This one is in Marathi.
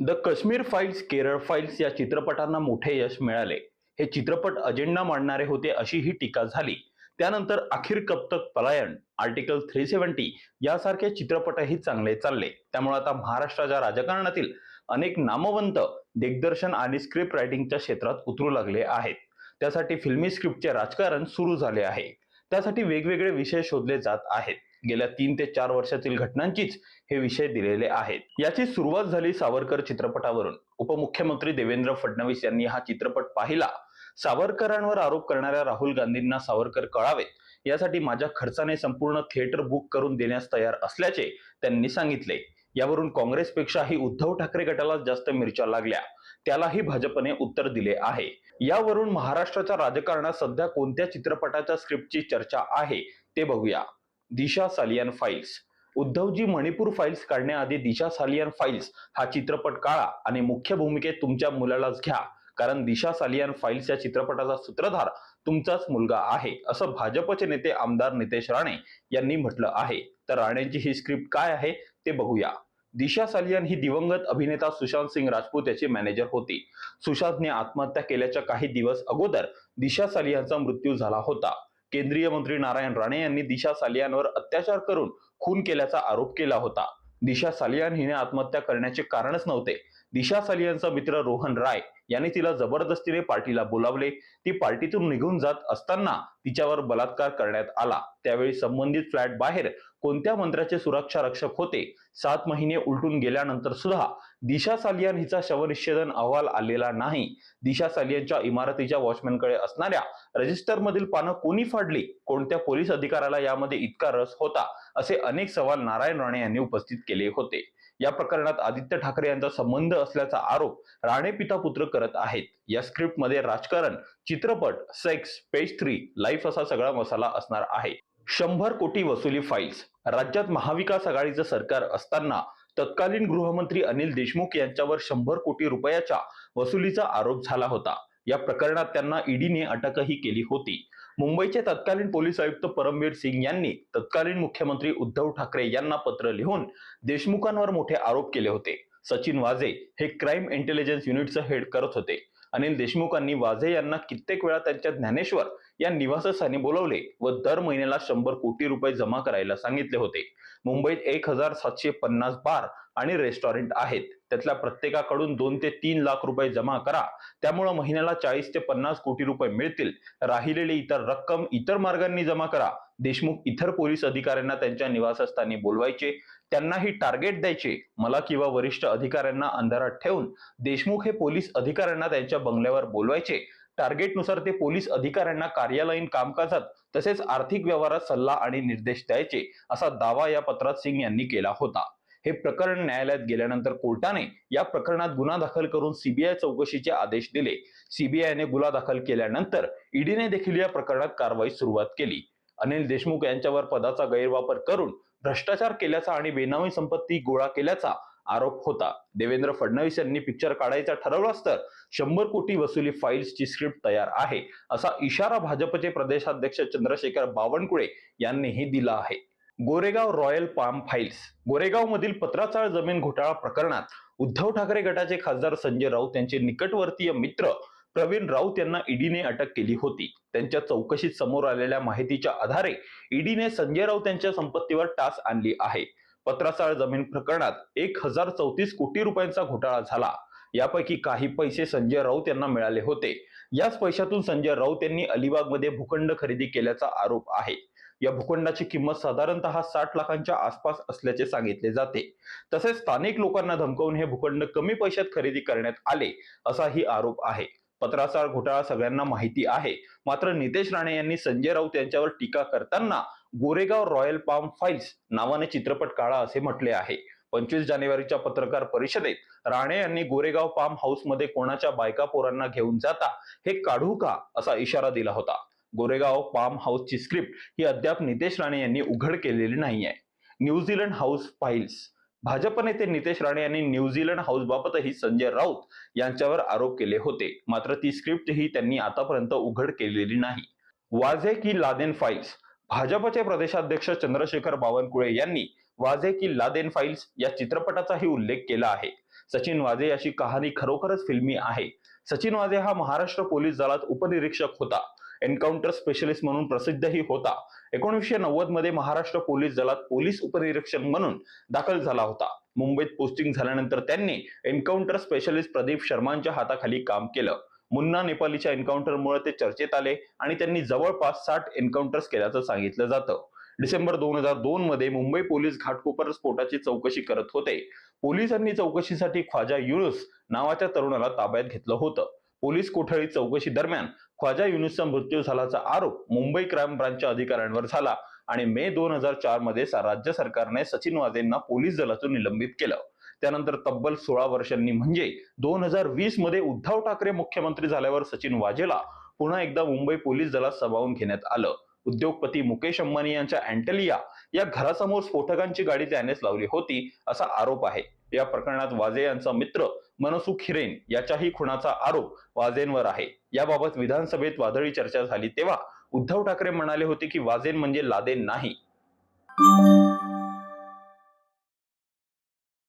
The Kashmir files Kerala files या चित्रपटांना मोठे यश मिळाले. हे चित्रपट अजेंडा मांडणारे होते अशी ही टीका झाली. त्यानंतर अखिर कब तक पलायन आर्टिकल थ्री सेव्हन्टी यासारखे चित्रपटही चांगले चालले. त्यामुळे आता महाराष्ट्राच्या राजकारणातील अनेक नामवंत दिग्दर्शन आणि स्क्रिप्ट रायटिंगच्या क्षेत्रात उतरू लागले आहेत. त्यासाठी फिल्मी स्क्रिप्टचे राजकारण सुरू झाले आहे. त्यासाठी वेगवेगळे विषय शोधले जात आहेत. गेल्या तीन ते चार वर्षातील घटनांचीच हे विषय दिलेले आहेत. याची सुरुवात झाली सावरकर चित्रपटावरून. उपमुख्यमंत्री देवेंद्र फडणवीस यांनी हा चित्रपट पाहिला. सावरकरांवर आरोप करणाऱ्या राहुल गांधींना सावरकर कळावेत यासाठी माझ्या खर्चाने संपूर्ण थिएटर बुक करून देण्यास तयार असल्याचे त्यांनी सांगितले. यावरून काँग्रेसपेक्षाही उद्धव ठाकरे गटाला जास्त मिरच्या लागल्या. त्यालाही भाजपने उत्तर दिले आहे. यावरून महाराष्ट्राच्या राजकारणात सध्या कोणत्या चित्रपटाच्या स्क्रिप्टची चर्चा आहे ते बघूया. दिशा सालियन फाईल्स उद्धवजी मणिपूर फाईल्स काढण्याआधी दिशा सालियन फाईल्स हा चित्रपट काढा आणि मुख्य भूमिकेत तुमच्या मुलालाच घ्या. कारण दिशा सालियन फाईल्स या चित्रपटाचा सूत्रधार तुमचाच मुलगा आहे असं भाजपचे नेते आमदार नितेश राणे यांनी म्हटलं आहे. तर राणेंची ही स्क्रिप्ट काय आहे ते बघूया. दिशा सालियन ही दिवंगत अभिनेता सुशांत सिंग राजपूत याची मॅनेजर होती. सुशांतने आत्महत्या केल्याच्या काही दिवस अगोदर दिशा सालियनचा मृत्यू झाला होता. केंद्रीय मंत्री नारायण राणे यांनी दिशा सालियानवर अत्याचार करून खून केल्याचा आरोप केला होता. दिशा सालियान हिने आत्महत्या करण्याचे कारणच नव्हते. दिशा सालियानचा मित्र रोहन राय याने तिला जबरदस्तीने पार्टीला बोलावले. ती पार्टीतून निघून जात असताना तिच्यावर बलात्कार करण्यात आला. त्यावेळी संबंधित फ्लॅट बाहेर कोणत्या मंत्र्याचे सुरक्षा रक्षक होते? सात महिने उलटून गेल्यानंतर सुद्धा दिशा सालियान हिचा शवनिच्छेदन अहवाल आलेला नाही. दिशा सालियानच्या इमारतीच्या वॉचमॅनकडे असणाऱ्या रजिस्टर मधील पानं कोणी फाडली? कोणत्या पोलीस अधिकाऱ्याला यामध्ये इतका रस होता? असे अनेक सवाल नारायण राणे यांनी उपस्थित केले होते. या प्रकरणात आदित्य ठाकरे यांचा संबंध असल्याचा आरोप राणे पिता पुत्र करत आहेत. या स्क्रिप्टमध्ये राजकारण चित्रपट सेक्स पेज थ्री लाईफ असा सगळा मसाला असणार आहे. शंभर कोटी वसुली फाईल्स राज्यात महाविकास आघाडीचं सरकार असताना तत्कालीन गृहमंत्री अनिल देशमुख यांच्यावर शंभर कोटी रुपयाच्या वसुलीचा आरोप झाला होता. या प्रकरणात त्यांना ईडीने अटकही केली होती. मुंबईचे तत्कालीन पोलीस आयुक्त परमवीर सिंग यांनी तत्कालीन मुख्यमंत्री उद्धव ठाकरे यांना पत्र लिहून देशमुखांवर मोठे आरोप केले होते. सचिन वाझे हे क्राईम इंटेलिजन्स युनिटचं हेड करत होते. अनिल देशमुखांनी वाझे यांना कित्येक वेळा त्यांच्या ज्ञानेश्वर या निवासस्थानी बोलावले व दर महिन्याला शंभर कोटी रुपये जमा करायला सांगितले होते. मुंबईत एक हजार सातशे पन्नास बार आणि रेस्टॉरंट आहेत. त्यातल्या प्रत्येकाकडून दोन ते तीन लाख रुपये जमा करा. त्यामुळे महिन्याला चाळीस ते पन्नास कोटी रुपये मिळतील. राहिलेली इतर रक्कम इतर मार्गांनी जमा करा. देशमुख इतर पोलीस अधिकाऱ्यांना त्यांच्या निवासस्थानी बोलवायचे. त्यांनाही टार्गेट द्यायचे. मला किंवा वरिष्ठ अधिकाऱ्यांना अंधारात ठेवून देशमुख हे पोलीस अधिकाऱ्यांना त्यांच्या बंगल्यावर बोलवायचे. टार्गेटनुसार ते पोलीस अधिकाऱ्यांना कार्यालयीन कामकाजात तसेच आर्थिक व्यवहारात सल्ला आणि निर्देश द्यायचे असा दावा या पत्रात सिंग यांनी केला होता. हे प्रकरण न्यायालयात गेल्यानंतर कोर्टाने या प्रकरणात गुन्हा दाखल करून सीबीआय चौकशीचे आदेश दिले. सीबीआयने गुन्हा दाखल केल्यानंतर ईडीने देखील या प्रकरणात कारवाई सुरुवात केली. अनिल देशमुख यांच्यावर पदाचा गैरवापर करून भ्रष्टाचार केल्याचा आणि बेनामी संपत्ती गोळा केल्याचा आरोप होता. देवेंद्र फडणवीस यांनी पिक्चर काढायचा ठरवलाच तर शंभर कोटी वसुली फाईल्सची स्क्रिप्ट तयार आहे. असा इशारा भाजपचे प्रदेशाध्यक्ष चंद्रशेखर बावनकुळे यांनीही दिला आहे. Goregaon royal palm files Goregaon मधील पत्राचाळ जमीन घोटाळा प्रकरणात उद्धव ठाकरे गटाचे खासदार संजय राऊत यांचे निकटवर्तीय मित्र प्रवीण राऊत यांना ईडीने अटक केली होती. त्यांच्या चौकशीत समोर आलेल्या माहितीच्या आधारे ईडीने संजय राऊत यांच्या संपत्तीवर टास आणली आहे. पत्रासाळ जमीन प्रकरणात एक हजार चौतीस कोटी रुपयांचा घोटाळा झाला. यापैकी काही पैसे संजय राऊत यांना मिळाले होते. याच पैशातून संजय राऊत यांनी अलिबागमध्ये भूखंड खरेदी केल्याचा आरोप आहे. या भूखंडाची किंमत साधारणतः साठ लाखांच्या आसपास असल्याचे सांगितले जाते. तसेच स्थानिक लोकांना धमकावून हे भूखंड कमी पैशात खरेदी करण्यात आले असाही आरोप आहे. पत्राचार घोटाळा सगळ्यांना माहिती आहे. मात्र नितेश राणे यांनी संजय राऊत यांच्यावर टीका करताना गोरेगाव रॉयल पाम फाईल्स नावाने चित्रपट काढा असे म्हटले आहे. पंचवीस जानेवारीच्या पत्रकार परिषदेत राणे यांनी गोरेगाव पाम हाऊसमध्ये कोणाच्या बायका पोरांना घेऊन जाता हे काढू का असा इशारा दिला होता. गोरेगाव पाम हाऊसची स्क्रिप्ट ही अद्याप नितेश राणे यांनी उघड केलेली नाही आहे न्यूझीलंड हाऊस फाईल्स भाजप नेते नितेश राणे यांनी न्यूझीलंड हाऊसबाबतही संजय राऊत यांच्यावर आरोप केले होते. मात्र ती स्क्रिप्ट ही त्यांनी आतापर्यंत उघड केलेली नाही. वाझे की लादेन फाईल्स? भाजपचे प्रदेशाध्यक्ष चंद्रशेखर बावनकुळे यांनी वाझे की लादेन फाईल्स या चित्रपटाचाही उल्लेख केला आहे. सचिन वाजे याची कहाणी खरोखरच फिल्मी आहे. सचिन वाजे हा महाराष्ट्र पोलीस दलात उपनिरीक्षक होता. एन्काउंटर स्पेशलिस्ट म्हणून प्रसिद्धही होता. एकोणीसशे नव्वदमध्ये महाराष्ट्र पोलीस दलात पोलीस उपनिरीक्षक म्हणून दाखल झाला होता. मुंबईत पोस्टिंग झाल्यानंतर त्यांनी एन्काउंटर स्पेशलिस्ट प्रदीप शर्मांच्या हाताखाली काम केलं. मुन्ना नेपालीच्या एन्काउंटरमुळे ते चर्चेत आले आणि त्यांनी जवळपास साठ एन्काउंटर्स केल्याचं सांगितलं जातं. डिसेंबर दोन हजार दोन मध्ये मुंबई पोलीस घाटकोपर स्फोटाची चौकशी करत होते. पोलिसांनी चौकशीसाठी ख्वाजा युनुस नावाच्या तरुणाला ताब्यात घेतलं होतं. पोलीस कोठडी चौकशी दरम्यान ख्वाजा युनुसचा मृत्यू झाल्याचा आरोप मुंबई क्राईम ब्रांचच्या अधिकाऱ्यांवर झाला आणि मे दोन हजार चारमध्ये राज्य सरकारने सचिन वाजेंना पोलीस दलातून निलंबित केलं. त्यानंतर तब्बल सोळा वर्षांनी म्हणजे दोन हजार वीसमध्ये उद्धव ठाकरे मुख्यमंत्री झाल्यावर सचिन वाजेला पुन्हा एकदा मुंबई पोलीस दलात सभावून घेण्यात आलं. उद्योगपती मुकेश अंबानी यांच्या अँटेलिया या घरासमोर स्फोटकांची गाडी त्यानेच लावली होती असा आरोप आहे. या प्रकरणात वाजे यांचा मित्र मनसुख हिरेन याच्याही खुनाचा आरोप वाजेंवर आहे. याबाबत विधानसभेत वादळी चर्चा झाली तेव्हा उद्धव ठाकरे म्हणाले होते की वाजेन म्हणजे लादेन नाही.